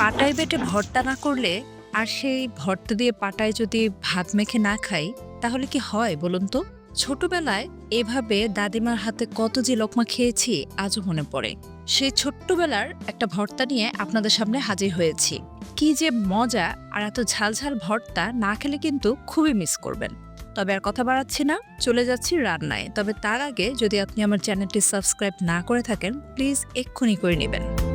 পাটায় বেটে ভর্তা না করলে আর সেই ভর্তা দিয়ে পাটায় যদি ভাত মেখে না খাই, তাহলে কি হয় বলুন তো? ছোটবেলায় এভাবে দাদিমার হাতে কত যে লোকমা খেয়েছি, আজও মনে পড়ে। সেই ছোট্টবেলার একটা ভর্তা নিয়ে আপনাদের সামনে হাজির হয়েছি। কি যে মজা আর এত ঝালঝাল ভর্তা না খেলে কিন্তু খুবই মিস করবেন। তবে আর কথা বাড়াচ্ছি না, চলে যাচ্ছি রান্নায়। তবে তার আগে যদি আপনি আমার চ্যানেলটি সাবস্ক্রাইব না করে থাকেন, প্লিজ এক্ষুনি করে নেবেন।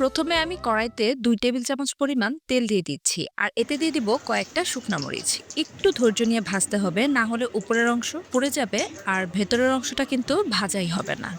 প্রথমে আমি কড়াইতে দুই টেবিল চামচ পরিমাণ তেল দিয়ে দিচ্ছি, আর এতে দিয়ে দিব কয়েকটা শুকনা মরিচ। একটু ধৈর্য নিয়ে ভাজতে হবে, না হলে উপরের অংশ পুড়ে যাবে, আর ভেতরের অংশটা কিন্তু ভাজাই হবে না।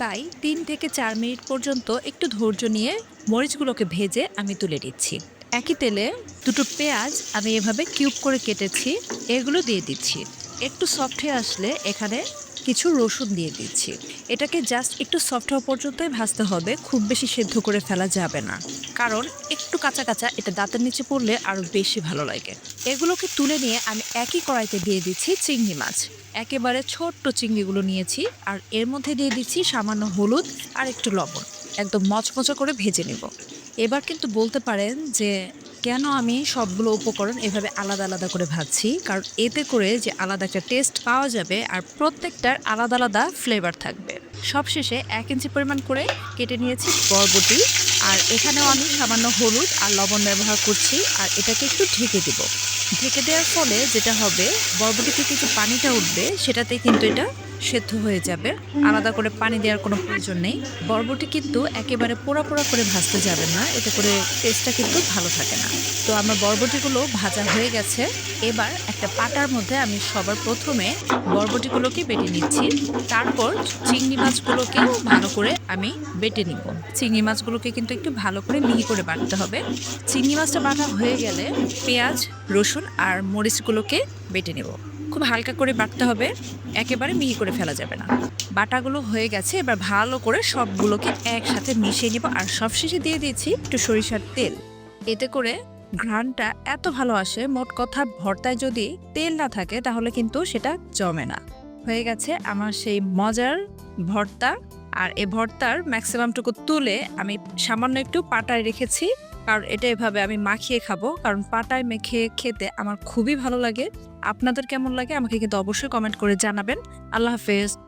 তাই তিন থেকে চার মিনিট পর্যন্ত একটু ধৈর্য নিয়ে মরিচগুলোকে ভেজে আমি তুলে দিচ্ছি একই তেলে দুটো পেঁয়াজ আমি এভাবে কিউব করে কেটেছি, এগুলো দিয়ে দিচ্ছি। একটু সফট হয়ে আসলে এখানে কিছু রসুন দিয়ে দিচ্ছি। এটাকে জাস্ট একটু সফট হওয়া পর্যন্তই ভাজতে হবে, খুব বেশি সেদ্ধ করে ফেলা যাবে না। কারণ একটু কাঁচা কাঁচা এটা দাঁতের নিচে পড়লে আরও বেশি ভালো লাগে। এগুলোকে তুলে নিয়ে আমি একই কড়াইতে দিয়ে দিচ্ছি চিংড়ি মাছ। একেবারে ছোট্ট চিংড়িগুলো নিয়েছি, আর এর মধ্যে দিয়ে দিচ্ছি সামান্য হলুদ আর একটু লবণ। একদম মচমচা করে ভেজে নেব। এবার কিন্তু বলতে পারেন যে, কেন আমি সবগুলো উপকরণ এভাবে আলাদা আলাদা করে ভাজছি? কারণ এতে করে যে আলাদা একটা টেস্ট পাওয়া যাবে আর প্রত্যেকটার আলাদা আলাদা ফ্লেভার থাকবে। সবশেষে এক ইঞ্চি পরিমাণ করে কেটে নিয়েছি বরবটি। আর এখানেও আমি সামান্য হলুদ আর লবণ ব্যবহার করছি আর এটাকে একটু ঢেকে দিব। ঢেকে দেওয়ার ফলে যেটা হবে বরবটি থেকে যে পানিটা উঠবে, সেটাতে কিন্তু এটা সেদ্ধ হয়ে যাবে। আলাদা করে পানি দেওয়ার কোনো প্রয়োজন নেই। বরবটি কিন্তু একেবারে পোড়া পোড়া করে ভাজতে যাবে না। এতে করে টেস্টটা কিন্তু ভালো থাকে না। তো আমার বরবটিগুলো ভাজা হয়ে গেছে। এবার একটা পাটার মধ্যে আমি সবার প্রথমে বরবটিগুলোকে বেটে নিচ্ছি। তারপর চিংড়ি মাছগুলোকেও ভালো করে আমি বেটে নিব। চিংড়ি মাছগুলোকে কিন্তু একটু ভালো করে মিহি করে বাটতে হবে। চিংড়ি মাছটা বাটা হয়ে গেলে পেঁয়াজ, রসুন আর মরিচগুলোকে বেটে নেব। খুব হালকা করে বাটতে হবে। একেবারে মিহি করে ফেলা যাবে না। বাটাগুলো হয়ে গেছে, এবার ভালো করে সবগুলোকে একসাথে মিশিয়ে নিব। আর সবশেষে দিয়ে দিয়েছি একটু সরিষার তেল। এতে করে ঘ্রাণটা এত ভালো আসে, মোট কথা ভর্তায় যদি তেল না থাকে, তাহলে কিন্তু সেটা জমে না। হয়ে গেছে আমার সেই মজার ভর্তা। আর এ ভর্তার ম্যাক্সিমামটুকু তুলে আমি সামান্য একটু পাটায় রেখেছি। কারণ এটা এভাবে আমি মাখিয়ে খাব। কারণ পাটায় মেখে খেতে আমার খুবই ভালো লাগে। আপনাদের কেমন লাগে আমাকে কিন্তু অবশ্যই কমেন্ট করে জানাবেন। আল্লাহ হাফেজ।